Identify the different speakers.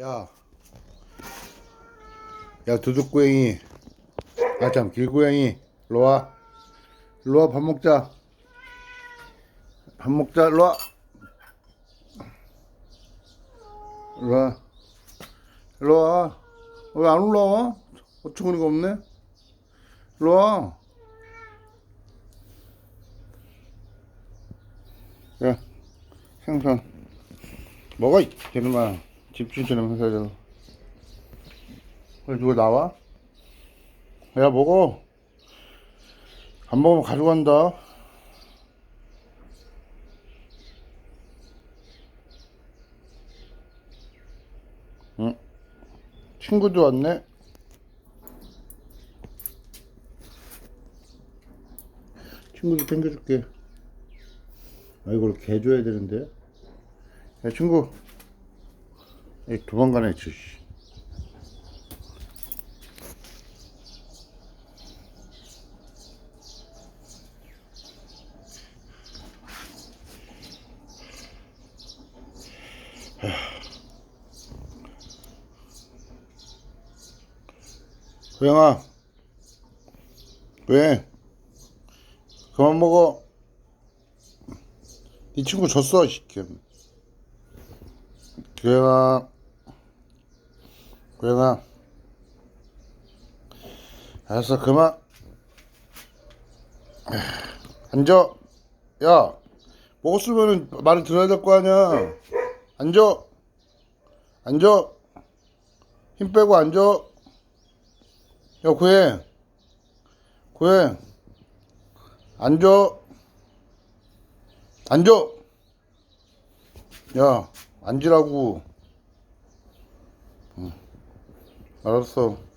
Speaker 1: 야, 야 도둑고양이, 아참 길고양이, 일로 와밥 먹자. 밥 먹자, 와, 일로 와. 왜안 올라와? 어처구니가 없네. 와. 야, 생선 먹어 이 개놈아. 집중 좀 해서 왜 누가 나와? 야 먹어. 안 먹으면 가져간다. 응? 친구도 왔네. 친구도 챙겨줄게. 아 이걸 개 줘야 되는데. 야 친구. 이 도망가네 저 씨. 고양아. 왜? 그만 먹어. 이 친구 졌어 시켜 고양아 고양아 알았어 그만. 앉아. 야 먹었으면은 말을 들어야 될 거 아니야. 앉아. 앉아. 힘 빼고 앉아. 야 고해. 고해. 앉아. 앉아. 야 앉으라고. 응. 알았어